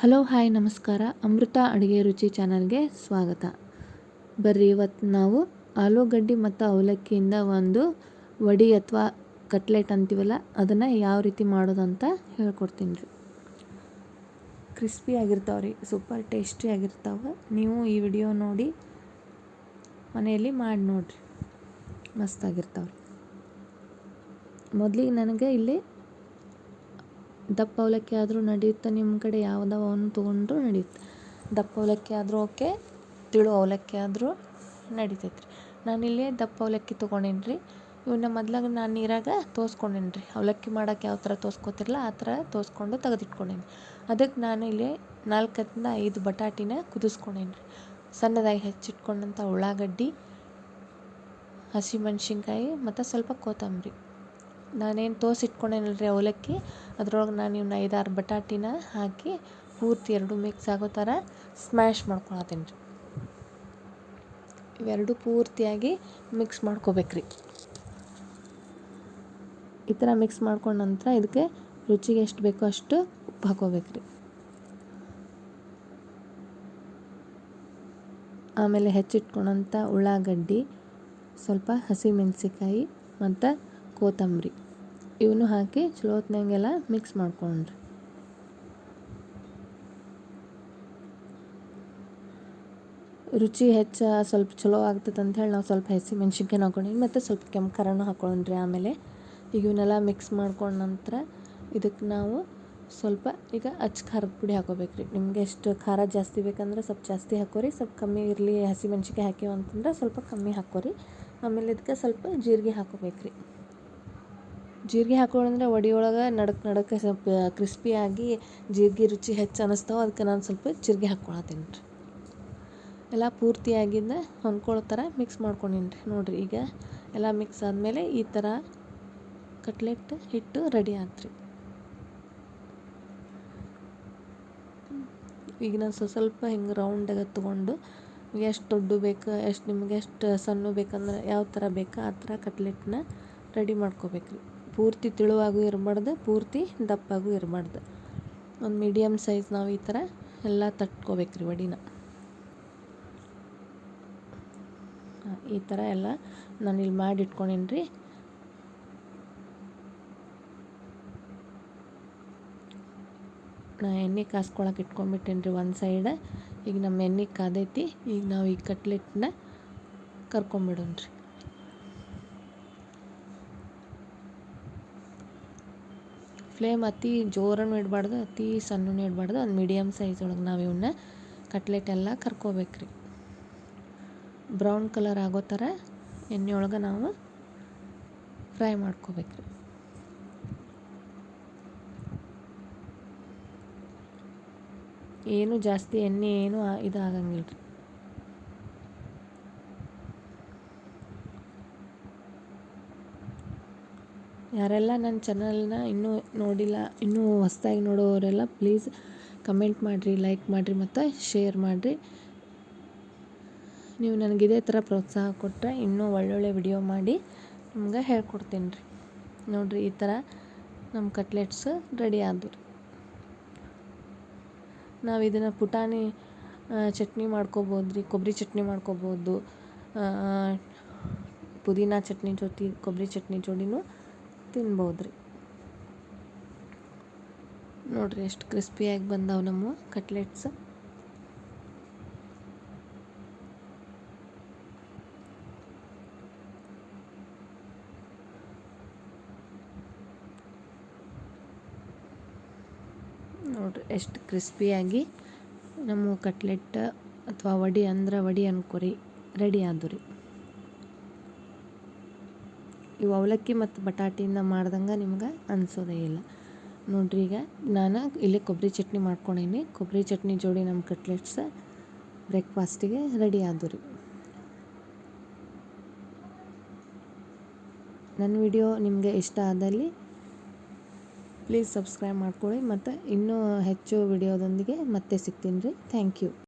Hello, hi, ನಮಸ್ಕಾರ. ಅಮೃತ ಅಡುಗೆ ರುಚಿ ಚಾನಲ್ಗೆ ಸ್ವಾಗತ. ಬರ್ರಿ ಇವತ್ತು ನಾವು ಆಲೂಗಡ್ಡೆ ಮತ್ತು ಅವಲಕ್ಕಿಯಿಂದ ಒಂದು ವಡಿ ಅಥವಾ ಕಟ್ಲೆಟ್ ಅಂತೀವಲ್ಲ, ಅದನ್ನು ಯಾವ ರೀತಿ ಮಾಡೋದಂತ ಹೇಳ್ಕೊಡ್ತೀನಿ ರೀ. ಕ್ರಿಸ್ಪಿ ಆಗಿರ್ತಾವೆ ರೀ, ಸೂಪರ್ ಟೇಸ್ಟಿ ಆಗಿರ್ತಾವೆ. ನೀವು ಈ ವಿಡಿಯೋ ನೋಡಿ ಮನೆಯಲ್ಲಿ ಮಾಡಿ ನೋಡಿರಿ. ಮಸ್ತಾಗಿರ್ತಾವೆ ಮೊದಲಿಗೆ ನನಗೆ ಇಲ್ಲಿ ದಪ್ಪ ಅವಲಕ್ಕಿ ಆದರೂ ನಡೆಯುತ್ತೆ? ನಿಮ್ಮ ಕಡೆ ಯಾವುದವನ್ನು ತೊಗೊಂಡ್ರು ನಡೆಯುತ್ತೆ. ದಪ್ಪ ಅವಲಕ್ಕಿ ಆದರೂ ಓಕೆ, ತಿಳು ಅವಲಕ್ಕಿ ಆದರೂ ನಡಿತೈತೆ ರೀ. ನಾನಿಲ್ಲಿ ದಪ್ಪ ಅವಲಕ್ಕಿ ತೊಗೊಂಡೇನಿ ರೀ ಇವನ್ನ ಮೊದ್ಲಾಗ ನಾನು ನೀರಾಗ ತೋಸ್ಕೊಂಡೇನಿ ರೀ. ಅವಲಕ್ಕಿ ಮಾಡೋಕೆ ಯಾವ ಥರ ತೋಸ್ಕೊತಿರಲ್ಲ ಆ ಥರ ತೋಸ್ಕೊಂಡು ತೆಗೆದಿಟ್ಕೊಂಡೇನಿ ಅದಕ್ಕೆ ನಾನು ಇಲ್ಲಿ ನಾಲ್ಕರಿಂದ ಐದು ಬಟಾಟಿನ ಕುದಿಸ್ಕೊಂಡೇನಿ ರೀ. ಸಣ್ಣದಾಗಿ ಹೆಚ್ಚಿಟ್ಕೊಂಡಂಥ ಉಳ್ಳಾಗಡ್ಡಿ, ಹಸಿಮೆಣ್ಸಿನ್ಕಾಯಿ, ಮತ್ತು ಸ್ವಲ್ಪ ಕೊತ್ತಂಬರಿ. ನಾನೇನು ತೋಸಿಟ್ಕೊಂಡೇನಲ್ಲ ರೀ ಅವಲಕ್ಕಿ? ಅದ್ರೊಳಗೆ ನಾನು ಇವ್ನ ಐದಾರು ಬಟಾಟಿನ ಹಾಕಿ ಪೂರ್ತಿ ಎರಡು ಮಿಕ್ಸ್ ಆಗೋ ಥರ ಸ್ಮ್ಯಾಶ್ ಮಾಡ್ಕೊಳತ್ತೀನಿ ರೀ. ಇವೆರಡು ಪೂರ್ತಿಯಾಗಿ ಮಿಕ್ಸ್ ಮಾಡ್ಕೋಬೇಕ್ರಿ. ಈ ಥರ ಮಿಕ್ಸ್ ಮಾಡ್ಕೊಂಡ ನಂತರ ಇದಕ್ಕೆ ರುಚಿಗೆ ಎಷ್ಟು ಬೇಕೋ ಅಷ್ಟು ಉಪ್ಪು ಹಾಕೋಬೇಕ್ರಿ. ಆಮೇಲೆ ಹೆಚ್ಚಿಟ್ಕೊಂಡಂಥ ಉಳ್ಳಾಗಡ್ಡಿ, ಸ್ವಲ್ಪ ಹಸಿಮೆಣಸಿಕಾಯಿ ಮತ್ತು ಕೊತ್ತಂಬರಿ. ಇವನು ಹಾಕಿ ಚಲೋ ಹೊತ್ನಾಗೆಲ್ಲ ಮಿಕ್ಸ್ ಮಾಡ್ಕೊಂಡ್ರಿ. ರುಚಿ ಹೆಚ್ಚು, ಸ್ವಲ್ಪ ಚಲೋ ಆಗ್ತದೆ ಹೇಳಿ ನಾವು ಸ್ವಲ್ಪ ಹಸಿ ಮೆಣ್ಸಿನ್ಕಾಯಿ ಹಾಕೊಂಡಿವಿ, ಮತ್ತು ಸ್ವಲ್ಪ ಕೆಂಪು ಖಾರನೂ ಹಾಕೊಂಡ್ರಿ ಆಮೇಲೆ. ಈಗ ಇವನ್ನೆಲ್ಲ ಮಿಕ್ಸ್ ಮಾಡ್ಕೊಂಡ ನಂತರ ಇದಕ್ಕೆ ನಾವು ಸ್ವಲ್ಪ ಈಗ ಅಚ್ಚ ಖಾರದ ಪುಡಿ ಹಾಕೋಬೇಕ್ರಿ. ನಿಮಗೆ ಎಷ್ಟು ಖಾರ ಜಾಸ್ತಿ ಬೇಕಂದ್ರೆ ಸ್ವಲ್ಪ ಜಾಸ್ತಿ ಹಾಕೋರಿ, ಸ್ವಲ್ಪ ಕಮ್ಮಿ ಇರಲಿ ಹಸಿ ಮೆಣ್ಸಿನ್ಕಾಯಿ ಹಾಕಿವಂತಂದ್ರೆ ಸ್ವಲ್ಪ ಕಮ್ಮಿ ಹಾಕೋರಿ. ಆಮೇಲೆ ಇದಕ್ಕೆ ಸ್ವಲ್ಪ ಜೀರಿಗೆ ಹಾಕೋಬೇಕ್ರಿ. ಜೀರಿಗೆ ಹಾಕೊಳ್ಳೋದಂದ್ರೆ ಒಡಿಯೊಳಗೆ ನಡಕ್ ನಡಕ್ಕೆ ಸ್ವಲ್ಪ ಕ್ರಿಸ್ಪಿಯಾಗಿ ಜೀರಿಗೆ ರುಚಿ ಹೆಚ್ಚು ಅನ್ನಿಸ್ತಾವೆ ಅದಕ್ಕೆ ನಾನು ಸ್ವಲ್ಪ ಜೀರಿಗೆ ಹಾಕ್ಕೊಳತ್ತೀನಿ ರೀ. ಎಲ್ಲ ಪೂರ್ತಿಯಾಗಿಂದ ಹೊಂದ್ಕೊಳ್ಳೋ ಥರ ಮಿಕ್ಸ್ ಮಾಡ್ಕೊಂಡೀನಿ ರೀ. ನೋಡಿರಿ ಈಗ ಎಲ್ಲ ಮಿಕ್ಸ್ ಆದಮೇಲೆ ಈ ಥರ ಕಟ್ಲೆಟ್ ಹಿಟ್ಟು ರೆಡಿ ಆತ್ರಿ. ಈಗ ನಾನು ಸ್ವಲ್ಪ ಸ್ವಲ್ಪ ಹಿಂಗೆ ರೌಂಡಾಗ ತೊಗೊಂಡು ಎಷ್ಟು ದೊಡ್ಡ ಬೇಕು, ಎಷ್ಟು ನಿಮ್ಗೆ ಎಷ್ಟು ಸಣ್ಣ ಬೇಕಂದ್ರೆ ಯಾವ ಥರ ಬೇಕು ಆ ಥರ ಕಟ್ಲೆಟ್ನ ರೆಡಿ ಮಾಡ್ಕೋಬೇಕ್ರಿ. ಪೂರ್ತಿ ತಿಳುವಾಗೂ ಇರಬಾರ್ದು, ಪೂರ್ತಿ ದಪ್ಪಾಗೂ ಇರಬಾರ್ದು. ಒಂದು ಮೀಡಿಯಮ್ ಸೈಜ್ ನಾವು ಈ ಥರ ಎಲ್ಲ ತಟ್ಕೋಬೇಕ್ರಿ ವಡಿನ. ಈ ಥರ ಎಲ್ಲ ನಾನು ಇಲ್ಲಿ ಮಾಡಿ ಇಟ್ಕೊಂಡೇನಿ ರೀ ನಾ ಎಣ್ಣೆ ಕಾಸ್ಕೊಳಕ್ಕೆ ಇಟ್ಕೊಂಡ್ಬಿಟ್ಟೇನಿ ರೀ ಒಂದು ಸೈಡ್ ಈಗ ನಮ್ಮ ಎಣ್ಣೆ ಕಾದೈತಿ, ಈಗ ನಾವು ಈ ಕಟ್ಲೆಟ್ನ ಕರ್ಕೊಂಬಿಡೋಣ ಫ್ಲೇಮ್ ಅತಿ ಜೋರನ್ನು ಇಡಬಾರ್ದು, ಅತಿ ಸಣ್ಣನೂ ಇಡಬಾರ್ದು. ಒಂದು ಮೀಡಿಯಮ್ ಸೈಜ್ ಒಳಗೆ ನಾವು ಇವನ್ನ ಕಟ್ಲೆಟ್ ಎಲ್ಲ ಕರ್ಕೋಬೇಕು ರೀ ಬ್ರೌನ್ ಕಲರ್ ಆಗೋ ಥರ ಎಣ್ಣೆ ಒಳಗೆ ನಾವು ಫ್ರೈ ಮಾಡ್ಕೋಬೇಕ್ರಿ. ಏನು ಜಾಸ್ತಿ ಎಣ್ಣೆ ಏನು ಇದಾಗಂಗಿಲ್ಲ ರೀ ಯಾರೆಲ್ಲ ನನ್ನ ಚಾನಲ್ನ ಇನ್ನೂ ನೋಡಿಲ್ಲ, ಇನ್ನೂ ಹೊಸ್ದಾಗಿ ನೋಡೋರೆಲ್ಲ ಪ್ಲೀಸ್ ಕಮೆಂಟ್ ಮಾಡಿರಿ, ಲೈಕ್ ಮಾಡಿರಿ ಮತ್ತು ಶೇರ್ ಮಾಡಿರಿ. ನೀವು ನನಗೆ ಇದೇ ಥರ ಪ್ರೋತ್ಸಾಹ ಕೊಟ್ಟರೆ ಇನ್ನೂ ಒಳ್ಳೊಳ್ಳೆ ವಿಡಿಯೋ ಮಾಡಿ ನಿಮ್ಗೆ ಹೇಳ್ಕೊಡ್ತೀನಿ ರೀ. ನೋಡಿರಿ, ಈ ಥರ ನಮ್ಮ ಕಟ್ಲೆಟ್ಸ್ ರೆಡಿ ಆದವು ನಾವು ಇದನ್ನು ಪುಟಾಣಿ ಚಟ್ನಿ ಮಾಡ್ಕೋಬೋದು ರೀ, ಕೊಬ್ಬರಿ ಚಟ್ನಿ ಮಾಡ್ಕೋಬೋದು ಪುದೀನ ಚಟ್ನಿ ಜೊತೆ ಕೊಬ್ಬರಿ ಚಟ್ನಿ ಜೋಡಿನೂ ತಿನ್ಬೋದು ರೀ ನೋಡಿರಿ ಎಷ್ಟು ಕ್ರಿಸ್ಪಿಯಾಗಿ ಬಂದವು ನಮ್ಮ ಕಟ್ಲೆಟ್ಸ್ ನೋಡ್ರಿ ಎಷ್ಟು ಕ್ರಿಸ್ಪಿಯಾಗಿ ನಮ್ಮ ಕಟ್ಲೆಟ್ ಅಥವಾ ವಡಿ ಅಂದ್ರೆ ವಡಿ ಅನ್ಕೋರಿ ರೆಡಿ ಆದವು ರೀ. ಇವು ಅವಲಕ್ಕಿ ಮತ್ತು ಬಟಾಟಿಯಿಂದ ಮಾಡ್ದಂಗೆ ನಿಮ್ಗೆ ಅನ್ಸೋದೇ ಇಲ್ಲ. ನೋಡ್ರಿ ಈಗ ನಾನು ಇಲ್ಲಿ ಕೊಬ್ಬರಿ ಚಟ್ನಿ ಮಾಡ್ಕೊಂಡೀನಿ ಕೊಬ್ಬರಿ ಚಟ್ನಿ ಜೋಡಿ ನಮ್ಮ ಕಟ್ಲೆಟ್ಸ್ ಬ್ರೇಕ್ಫಾಸ್ಟಿಗೆ ರೆಡಿ ಆದವು ರೀ ನನ್ನ ವಿಡಿಯೋ ನಿಮಗೆ ಇಷ್ಟ ಆದಲ್ಲಿ ಪ್ಲೀಸ್ ಸಬ್ಸ್ಕ್ರೈಬ್ ಮಾಡ್ಕೊಳ್ಳಿ ಮತ್ತು ಇನ್ನೂ ಹೆಚ್ಚು ವಿಡಿಯೋದೊಂದಿಗೆ ಮತ್ತೆ ಸಿಗ್ತೀನಿ ರೀ. Thank you.